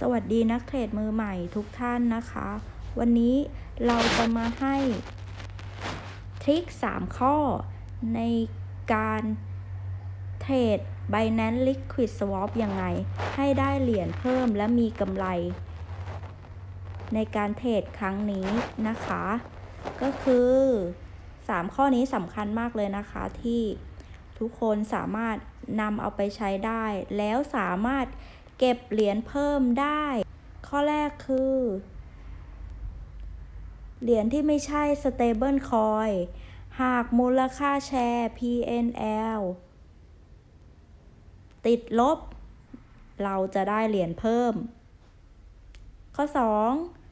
สวัสดีนักเทรดมือใหม่ทุกท่านนะคะ วันนี้เราจะมาให้ทริค 3 ข้อในการเทรด Binance Liquid Swap ยังไง ให้ได้เหรียญเพิ่มและมีกำไร ในการเทรดครั้งนี้นะคะ ก็คือ 3 ข้อนี้สำคัญมากเลยนะคะที่ทุกคนสามารถนำเอาไปใช้ได้ แล้วสามารถ เก็บเหรียญเพิ่มได้ ข้อแรกคือ เหรียญที่ไม่ใช่ stable coin หากมูลค่าแชร์ PNL ติดลบ เราจะได้เหรียญเพิ่ม ข้อ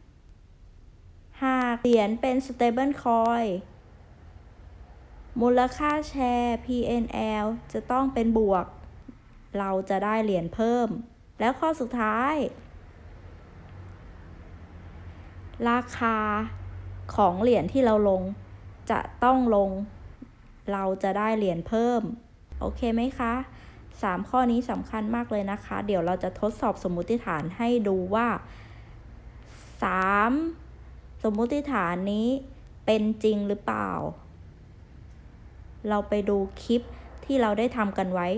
2 หากเหรียญเป็น stable coin มูลค่าแชร์ PNL จะต้องเป็นบวก เราจะได้เหรียญเพิ่ม แล้วข้อสุดท้าย ราคาของเหรียญที่เราลง จะต้องลง เราจะได้เหรียญเพิ่ม โอเคไหมคะสามข้อนี้สำคัญมากเลยนะคะ เดี๋ยวเราจะทดสอบสมมุติฐานให้ดูว่าสามสมมุติฐานนี้เป็นจริงหรือเปล่า เราไปดูคลิปที่เราได้ทำกันไว้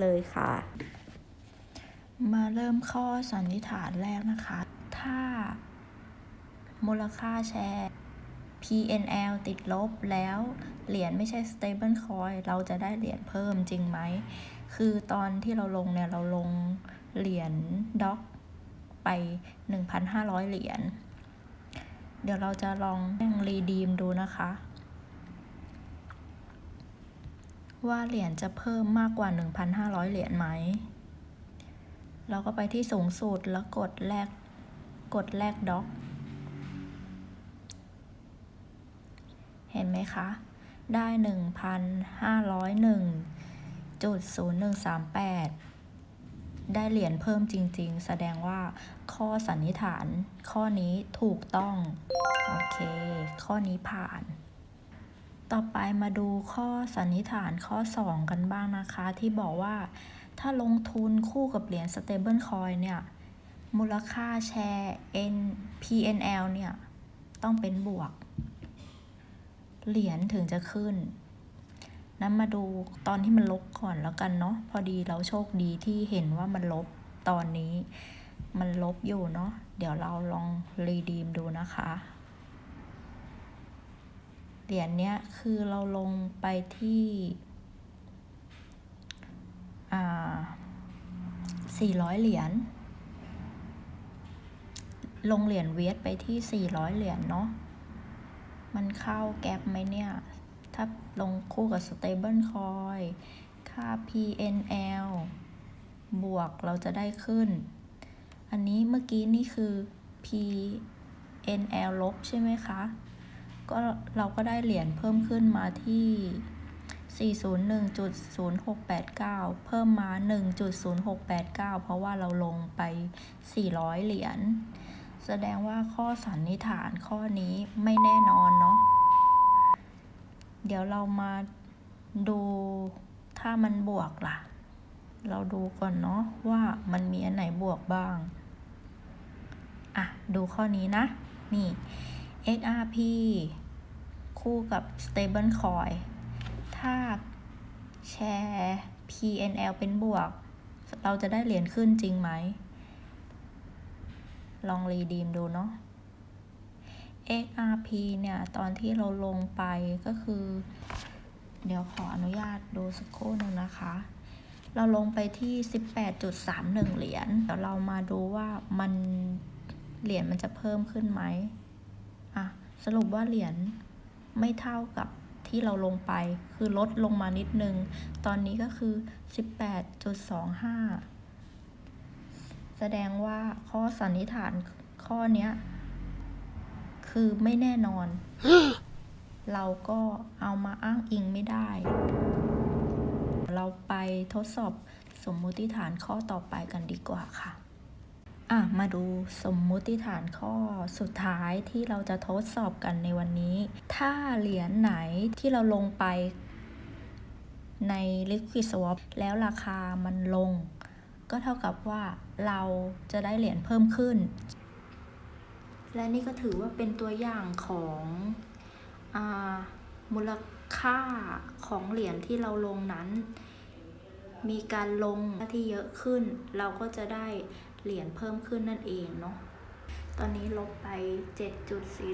เลยค่ะ มาเริ่มข้อสันนิษฐานแรกนะคะ ถ้า มูลค่าแชร์ PNL ติดลบแล้วเหรียญไม่ใช่ stable coin เราจะได้เหรียญเพิ่มจริงไหม คือตอนที่เราลงเนี่ย เราลงเหรียญด็อกไป 1,500 เหรียญ เดี๋ยวเราจะลองรีดีมดูนะคะ ว่าเหรียญจะเพิ่มมากกว่า 1,500 เหรียญไหม เราก็ไปที่สูงสุดแล้วกดแลกกดแลกด็อก เห็นไหมคะ ได้ 1,501จุด0138 ได้เหรียญเพิ่มจริง ๆ แสดงว่าข้อสันนิษฐานข้อนี้ถูกต้อง โอเค ข้อนี้ผ่านต่อไปมาดูข้อสันนิษฐานข้อ 2 กันบ้างนะคะ ที่บอกว่า ถ้าลงทุนคู่กับเหรียญ stable coin เนี่ย มูลค่าแชร์ N PNL เนี่ย ต้องเป็นบวก เหรียญถึงจะขึ้น นั้นมาดูตอนที่มันลบก่อนแล้วกันเนาะ พอดีเราโชคดีที่เห็นว่ามันลบตอนนี้ มันลบอยู่เนาะ เดี๋ยวเราลองรีดีมดูนะคะ เหรียญเนี้ยคือเราลงไปที่ 400 เหรียญ ลงเหรียญเวทไปที่ 400 เหรียญเนาะ มันเข้าแก๊ปไหมเนี่ย ถ้าลงคู่กับ stable coin ค่า PNL บวกเราจะได้ขึ้น อันนี้เมื่อกี้นี่คือ PNL ลบใช่ไหมคะ ก็เราก็ได้เหรียญเพิ่มขึ้นมาที่ 401.0689 เพิ่มมา 1.0689 เพราะว่าเราลงไป 400 เหรียญ แสดงว่าข้อสันนิษฐานข้อนี้ไม่แน่นอนเนาะ เดี๋ยวเรามาดูถ้ามันบวกล่ะ เราดูก่อนเนาะว่ามันมีอันไหนบวกบ้าง อะ ดูข้อนี้นะ นี่ XRP คู่กับ stablecoin ถ้าแชร์ PNL เป็นบวก เราจะได้เหรียญขึ้นจริงไหม ลองรีดีมดูเนาะ XRP เนี่ย ตอนที่เราลงไปก็คือ เดี๋ยวขออนุญาตดูสักครู่หนึ่งนะคะ เราลงไปที่ 18.31 เหรียญ เดี๋ยวเรามาดูว่ามันเหรียญมันจะเพิ่มขึ้นไหม อะ สรุปว่าเหรียญไม่เท่ากับ ที่เราลงไป คือลดลงมานิดนึง ตอนนี้ก็คือ 18.25 แสดงว่าข้อสันนิษฐานข้อเนี้ยคือไม่แน่นอน เราก็เอามาอ้างอิงไม่ได้ เราไปทดสอบสมมุติฐานข้อต่อไปกันดีกว่าค่ะ อะมาดูสมมุติฐานข้อสุดท้ายที่เราจะทดสอบกันในวันนี้ ถ้าเหรียญไหนที่เราลงไปใน Liquid Swap แล้วราคามันลง ก็เท่ากับว่าเราจะได้เหรียญเพิ่มขึ้น และนี่ก็ถือว่าเป็นตัวอย่างของอมูลค่าของเหรียญที่เราลงนั้น มีการลงที่เยอะขึ้น เราก็จะได้ เหรียญเพิ่มขึ้นนั่นเองเนาะตอนนี้ลบไป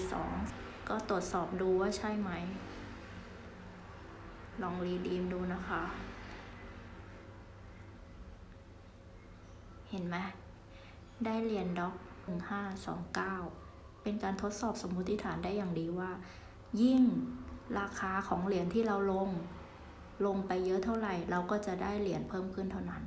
7.42 ก็ตรวจสอบดูว่าใช่ไหม ลองรีดีมดูนะคะ เห็นไหมได้เหรียญด็อก 1529 เป็นการทดสอบสมมุติฐานได้อย่างดีว่า ยิ่งราคาของเหรียญที่เราลง ลงไปเยอะเท่าไหร่ เราก็จะได้เหรียญเพิ่มขึ้นเท่านั้น